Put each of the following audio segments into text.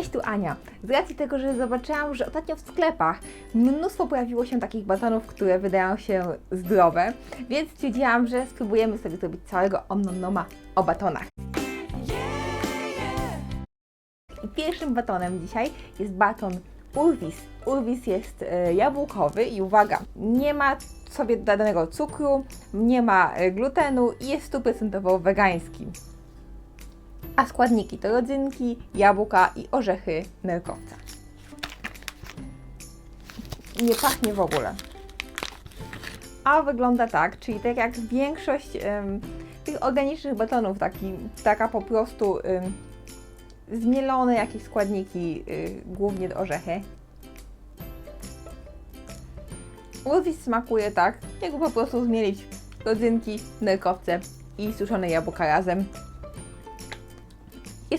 Cześć, tu Ania. Z racji tego, że zobaczyłam, że ostatnio w sklepach mnóstwo pojawiło się takich batonów, które wydają się zdrowe, więc stwierdziłam, że spróbujemy sobie zrobić całego omnomnoma o batonach. I pierwszym batonem dzisiaj jest baton Urwis. Urwis jest e, jabłkowy i uwaga, nie ma sobie dodanego cukru, nie ma e, glutenu i jest stuprocentowo wegański. A składniki to rodzynki, jabłka i orzechy nerkowca. Nie pachnie w ogóle. A wygląda tak, czyli tak jak większość em, tych organicznych batonów, taki, taka po prostu em, zmielone jakieś składniki, y, głównie orzechy. Urwis smakuje tak, jakby po prostu zmielić rodzynki, nerkowce i suszone jabłka razem.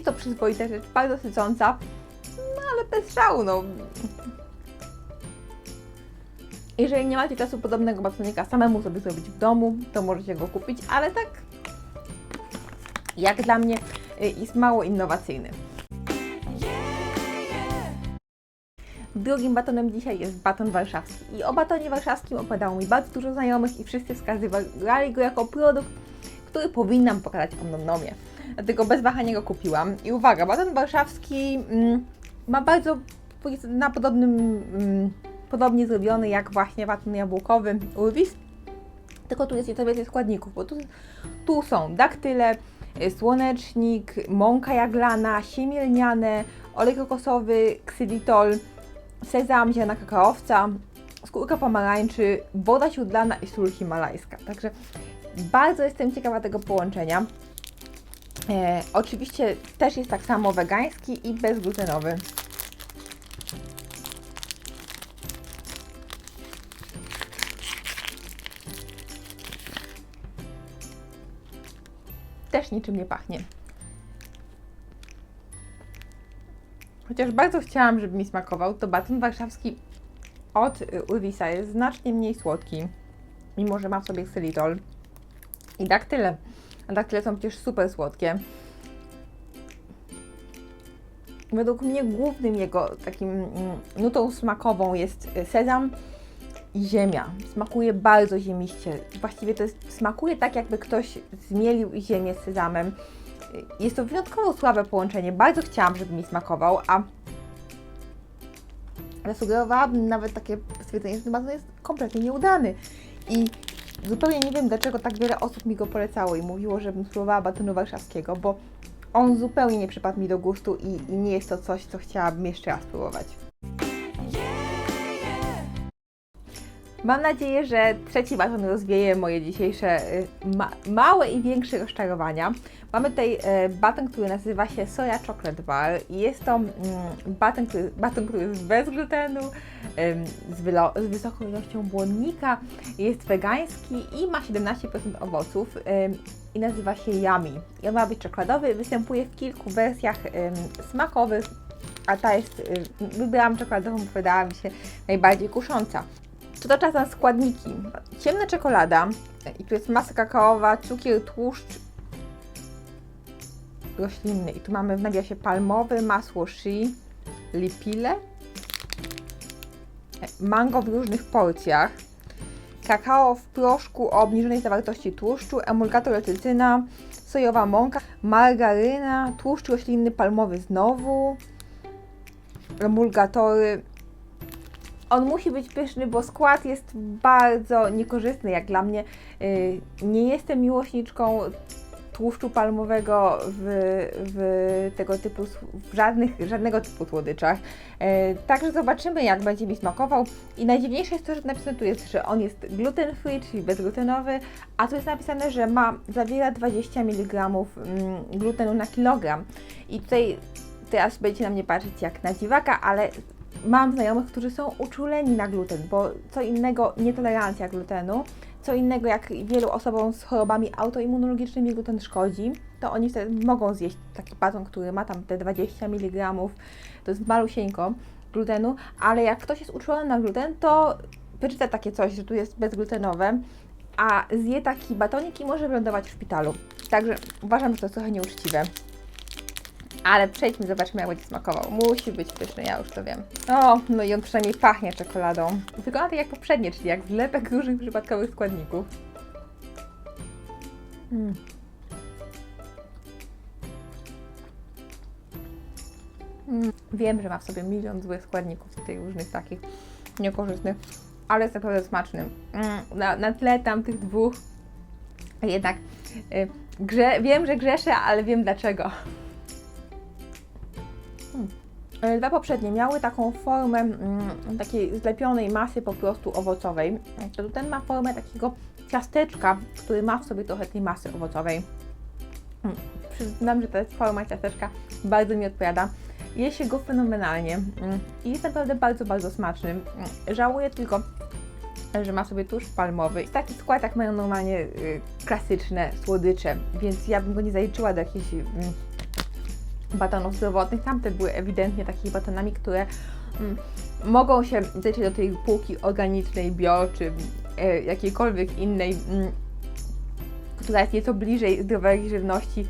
Jest to przyzwoita rzecz, bardzo sycąca, no ale bez szału, no. Jeżeli nie macie czasu podobnego batonika samemu sobie zrobić w domu, to możecie go kupić, ale tak jak dla mnie y, jest mało innowacyjny. Drugim batonem dzisiaj jest baton warszawski. I o batonie warszawskim opowiadało mi bardzo dużo znajomych i wszyscy wskazywali go jako produkt, który powinnam pokazać o nomnomie. Dlatego bez wahania go kupiłam. I uwaga, baton warszawski mm, ma bardzo, na podobnym, mm, podobnie zrobiony jak właśnie baton jabłkowy Urwis. Tylko tu jest nieco więcej składników, bo tu, tu są daktyle, y, słonecznik, mąka jaglana, siemię lniane, olej kokosowy, ksylitol, sezam, ziarna kakaowca, skórka pomarańczy, woda siódlana i sól himalajska. Także bardzo jestem ciekawa tego połączenia. E, oczywiście też jest tak samo wegański i bezglutenowy. Też niczym nie pachnie. Chociaż bardzo chciałam, żeby mi smakował, to baton warszawski od y, Urwisa jest znacznie mniej słodki, mimo że ma w sobie ksylitol i daktyle. A daktyle są przecież super słodkie. Według mnie głównym jego takim mm, nutą smakową jest y, sezam i ziemia. Smakuje bardzo ziemiście. Właściwie to jest, smakuje tak, jakby ktoś zmielił ziemię z sezamem. Jest to wyjątkowo słabe połączenie. Bardzo chciałam, żeby mi smakował, a zasugerowałabym nawet takie stwierdzenie, że ten baton jest kompletnie nieudany. I zupełnie nie wiem, dlaczego tak wiele osób mi go polecało i mówiło, żebym spróbowała batonu warszawskiego, bo on zupełnie nie przypadł mi do gustu i, i nie jest to coś, co chciałabym jeszcze raz spróbować. Mam nadzieję, że trzeci baton rozwieje moje dzisiejsze y, ma małe i większe rozczarowania. Mamy tutaj e, baton, który nazywa się Soja Chocolate Bar i jest to mm, baton, który, baton, który jest bez glutenu, z, z wysoką ilością błonnika, jest wegański i ma 17% owoców i nazywa się Yummy. I on ma być czekoladowy, występuje w kilku wersjach smakowych, a ta jest, y, wybrałam czekoladową, bo wydała mi się najbardziej kusząca. To to czas na składniki. Ciemna czekolada i tu jest masa kakaowa, cukier, tłuszcz roślinny. I tu mamy w nawiasie palmowy, masło shea, lipile, mango w różnych porcjach, kakao w proszku o obniżonej zawartości tłuszczu, emulgator letycyna, sojowa mąka, margaryna, tłuszcz roślinny palmowy znowu, emulgatory on musi być pyszny, bo skład jest bardzo niekorzystny jak dla mnie. Yy, Nie jestem miłośniczką tłuszczu palmowego w, w tego typu, w żadnych, żadnego typu słodyczach. Yy, Także zobaczymy jak będzie mi smakował. I najdziwniejsze jest to, że napisane tu jest, że on jest gluten free, czyli bezglutenowy, a tu jest napisane, że ma, zawiera 20 mg glutenu na kilogram. I tutaj teraz będziecie na mnie patrzeć jak na dziwaka, ale mam znajomych, którzy są uczuleni na gluten, bo co innego nietolerancja glutenu, co innego jak wielu osobom z chorobami autoimmunologicznymi gluten szkodzi, to oni wtedy mogą zjeść taki baton, który ma tam te 20 mg, to jest malusieńko glutenu, ale jak ktoś jest uczulony na gluten, to wyczyta takie coś, że tu jest bezglutenowe, a zje taki batonik i może wylądować w szpitalu. Także uważam, że to jest trochę nieuczciwe. Ale przejdźmy, zobaczmy jak będzie smakował. Musi być pyszny, ja już to wiem. O, no i on przynajmniej pachnie czekoladą. Wygląda tak jak poprzednie, czyli jak zlepek różnych przypadkowych składników. Mm. Mm. Wiem, że ma w sobie milion złych składników, tych różnych takich niekorzystnych, ale jest naprawdę smaczny. Mm. Na, na tle tamtych dwóch jednak y, grze, wiem, że grzeszę, ale wiem dlaczego. E, Dwa poprzednie miały taką formę mm, takiej zlepionej masy po prostu owocowej. Ten ma formę takiego ciasteczka, który ma w sobie trochę tej masy owocowej. Mm, Przyznam, że ta forma ciasteczka bardzo mi odpowiada. Je się go fenomenalnie mm, i jest naprawdę bardzo, bardzo smaczny. Żałuję tylko, że ma sobie tłuszcz palmowy. Taki skład jak mają normalnie y, klasyczne słodycze, więc ja bym go nie zaliczyła do jakichś mm, batonów zdrowotnych. Tamte były ewidentnie takimi batonami, które mm, mogą się zaliczyć do tej półki organicznej, bio czy e, jakiejkolwiek innej, mm, która jest nieco bliżej zdrowej żywności.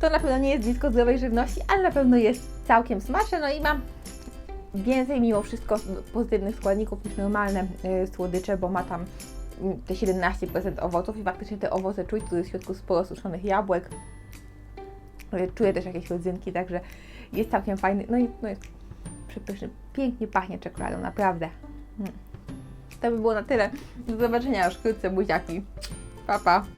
To na pewno nie jest blisko zdrowej żywności, ale na pewno jest całkiem smaczne, no i ma więcej mimo wszystko pozytywnych składników niż normalne y, słodycze, bo ma tam mm, te 17% owoców i faktycznie te owoce czuć, tu jest w środku sporo suszonych jabłek. Y, Czuję też jakieś rodzynki, także jest całkiem fajny. No i no jest przepyszny. Pięknie pachnie czekoladą, naprawdę. Mm. To by było na tyle. Do zobaczenia już wkrótce, buziaki. Pa, pa.